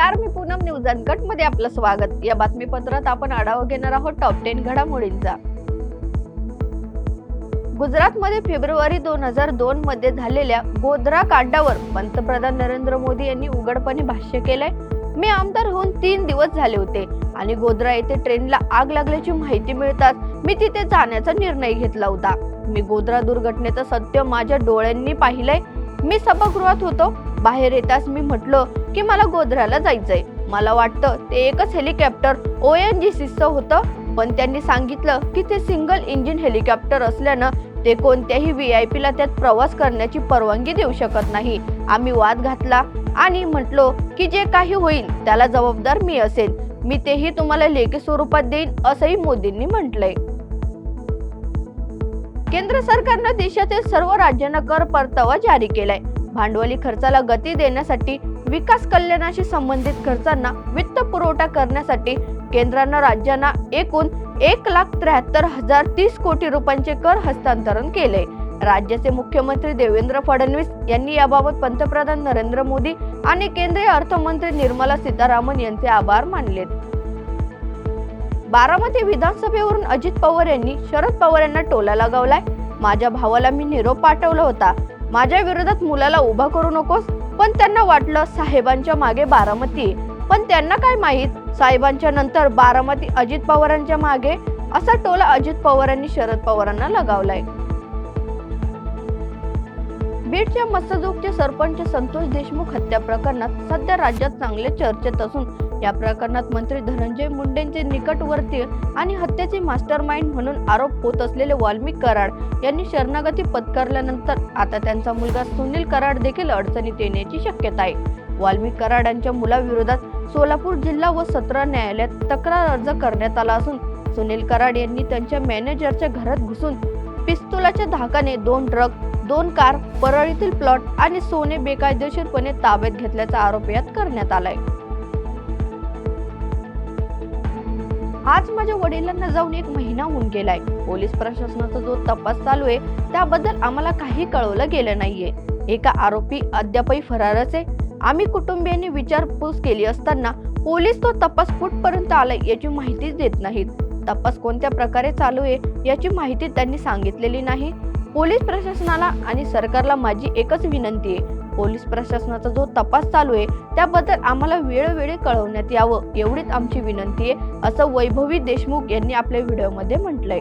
नमस्कार मी पूनम न्यूज अनकटमध्ये आपलं स्वागत. या बातमीपत्रात आपण आढावा घेणार आहोत टॉप टेन घडामोडींचा. गुजरातमध्ये फेब्रुवारी दोन हजार दोन मध्ये झालेल्या गोधरा कांडावर पंतप्रधान नरेंद्र मोदी यांनी उघडपणे भाष्य केलंय. मी आमदार होऊन तीन दिवस झाले होते आणि गोधरा येथे ट्रेनला आग लागल्याची माहिती मिळताच मी तिथे जाण्याचा निर्णय घेतला होता. मी गोधरा दुर्घटनेचं सत्य माझ्या डोळ्यांनी पाहिलंय. मी सभागृहात होतो. बाहेर येताच मी म्हटलं की मला गोधराला जायचंय. मला वाटतं ते एकच हेलिकॉप्टर ओ एन जी होतं पण त्यांनी सांगितलं की ते सिंगल इंजिन हेलिकॉप्टर असल्यानं ते कोणत्याही व्ही आय पीला त्यात प्रवास करण्याची परवानगी देऊ शकत नाही. आम्ही वाद घातला आणि म्हटलो की जे काही होईल त्याला जबाबदार मी असेल. मी तेही तुम्हाला लेखी स्वरूपात देईन असंही मोदींनी म्हटलंय. केंद्र सरकारनं देशातील सर्व राज्यांना कर परतावा जारी केलाय. भांडवली खर्चाला गती देण्यासाठी विकास कल्याणाशी संबंधित खर्चांना वित्त पुरवठा करण्यासाठी केंद्रानं राज्यांना एकूण एक लाख त्र्याहत्तर हजार तीस कोटी रुपयांचे कर हस्तांतरण केले. राज्याचे मुख्यमंत्री देवेंद्र फडणवीस यांनी याबाबत पंतप्रधान नरेंद्र मोदी आणि केंद्रीय अर्थमंत्री निर्मला सीतारामन यांचे आभार मानलेत बारामती विधानसभेवरून अजित पवार यांनी शरद पवार यांना टोला लगावलाय. माझ्या भावाला मी निरोप पाठवला होता. माझ्या विरोधात मुलाला उभा करू नकोस. पण त्यांना वाटलं साहेबांच्या मागे बारामती. पण त्यांना काय माहीत? साहेबांच्या नंतर बारामती अजित पवारांच्या मागे असा टोला अजित पवारांनी शरद पवारांना लगावलाय. बीडच्या मस्तदूकचे सरपंच संतोष देशमुख हत्या प्रकरणात सध्या राज्यात चांगले चर्चेत असून या प्रकरणात मंत्री धनंजय मुंडेंचे निकटवर्तीय आणि हत्येचे मास्टर माइंड म्हणून आरोप होत असलेले वाल्मिक कराड यांनी शरणागती पत्करल्यानंतर आता त्यांचा मुलगा सुनील कराड देखील अडचणीत येण्याची शक्यता आहे. वाल्मिक कराड यांच्या मुलाविरोधात सोलापूर जिल्हा व सत्र न्यायालयात तक्रार अर्ज करण्यात आला असून सुनील कराड यांनी त्यांच्या मॅनेजरच्या घरात घुसून पिस्तुलाच्या धाकाने दोन ट्रक दोन कार परळीतील प्लॉट आणि सोने बेकायदेशीरपणे ताब्यात घेतल्याचा आरोप यात करण्यात आलाय. आज माझ्या वडिलांना जाऊन एक महिना होऊन गेलाय. पोलीस प्रशासनाचा जो तपास चालू आहे त्याबद्दल आम्हाला काही कळवलं गेलं नाहीये. एका आरोपी अद्यापही फरारच आहे. आम्ही कुटुंबियांनी विचारपूस केली असताना पोलीस तो तपास कुठपर्यंत आलाय याची माहितीच देत नाहीत. तपास कोणत्या प्रकारे चालू आहे याची माहिती त्यांनी सांगितलेली नाही. पोलीस प्रशासनाला आणि सरकारला माझी एकच विनंती आहे. पोलीस प्रशासनाचा जो तपास चालू आहे त्याबद्दल आम्हाला वेळोवेळी कळवण्यात यावं एवढीच आमची विनंती आहे असं वैभवी देशमुख यांनी आपल्या व्हिडिओमध्ये म्हटलंय.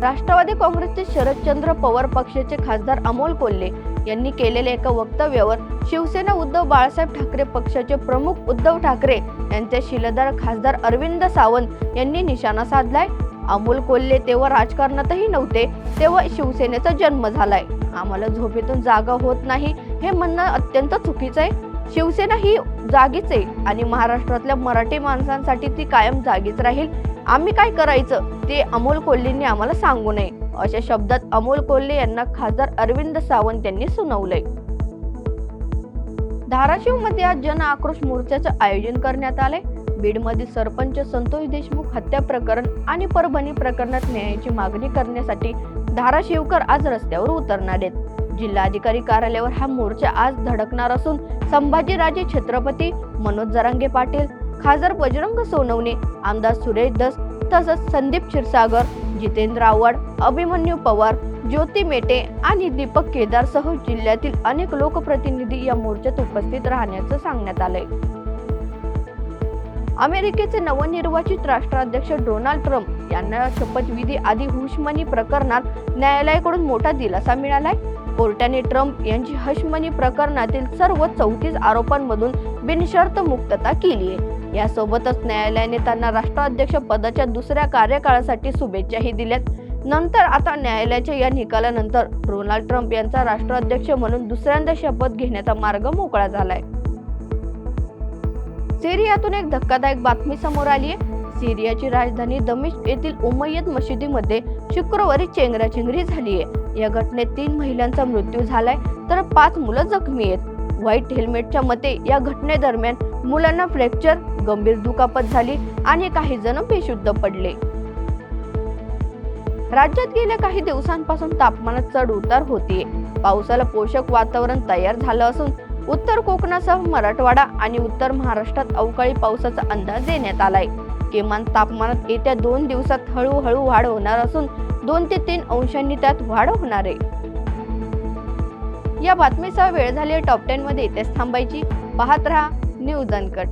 राष्ट्रवादी काँग्रेसचे शरदचंद्र पवार पक्षाचे खासदार अमोल कोल्हे यांनी केलेल्या एका वक्तव्यावर शिवसेना उद्धव बाळासाहेब ठाकरे पक्षाचे प्रमुख उद्धव ठाकरे यांचे शिलेदार खासदार अरविंद सावंत यांनी निशाणा साधलाय. अमोल कोल्हे तेव्हा राजकारणातही नव्हते तेव्हा शिवसेनेचा जन्म झालाय. आम्हाला झोपेतून जागा होत नाही हे म्हणणं अत्यंत चुकीचं आहे. शिवसेना ही जागीच आहे आणि महाराष्ट्रातल्या मराठी माणसांसाठी ती कायम जागीच राहील. आम्ही काय करायचं ते अमोल कोल्हेंनी आम्हाला सांगू नये. अशा शब्दात अमोल कोल्हे यांना खासदार अरविंद सावंत यांनी सुनावलंय. धाराशिवमध्ये आज जन आक्रोश मोर्चाचं आयोजन करण्यात आलंय. बीडमधील सरपंच संतोष देशमुख हत्या प्रकरण आणि परभणी प्रकरणात न्यायाची मागणी करण्यासाठी धाराशिवकर आज रस्त्यावर उतरणार आहेत. जिल्हाधिकारी कार्यालयावर हा मोर्चा आज धडकणार असून संभाजीराजे छत्रपती मनोज जरांगे पाटील खासदार बजरंग सोनवणे आमदार सुरेश दस तसंच संदीप क्षीरसागर जितेंद्र आव्हाड अभिमन्यू पवार ज्योती मेटे आणि दीपक केदारसह जिल्ह्यातील अनेक लोकप्रतिनिधी या मोर्चात उपस्थित राहण्याचं सांगण्यात आलंय. अमेरिकेचे नवनिर्वाचित राष्ट्राध्यक्ष डोनाल्ड ट्रम्प यांना शपथविधी आधी हुशमनी प्रकरणात न्यायालयाकडून मोठा दिलासा मिळालाय. कोर्टाने ट्रम्प यांची हशमनी प्रकरणातील सर्व चौतीस आरोपांमधून बिनशर्त मुक्तता केली आहे यासोबतच न्यायालयाने त्यांना राष्ट्राध्यक्ष पदाच्या दुसऱ्या कार्यकाळासाठी शुभेच्छाही दिल्यात. नंतर आता न्यायालयाच्या या निकालानंतर डोनाल्ड ट्रम्प यांचा राष्ट्राध्यक्ष म्हणून दुसऱ्यांदा शपथ घेण्याचा मार्ग मोकळा झालाय. सिरियातून एक धक्कादायक बातमी समोर आली आहे. सिरियाची राजधानी दमिश येथील उमय्यद मशिदीमध्ये शुक्रवारी चेंगराचेंगरी झाली आहे. या घटनेत तीन महिलांचा मृत्यू झालाय तर पाच मुलं जखमी आहेत. व्हाईट हेल्मेटच्या मते या घटनेदरम्यान मुलांना फ्रॅक्चर गंभीर दुखापत झाली आणि काही जण बेशुद्ध पडले. राज्यात गेल्या काही दिवसांपासून तापमानात चढ उतार होतीये. पावसाला पोषक वातावरण तयार झालं असून उत्तर कोकणासह मराठवाडा आणि उत्तर महाराष्ट्रात अवकाळी पावसाचा अंदाज देण्यात आलाय. किमान तापमानात येत्या दोन दिवसात हळूहळू वाढ होणार असून दोन ते तीन अंशांनी त्यात वाढ होणार आहे. या बातमीसह वेळ झाली टॉप टेन मध्ये इथेच थांबायची. पाहत रहा न्यूज अनकट.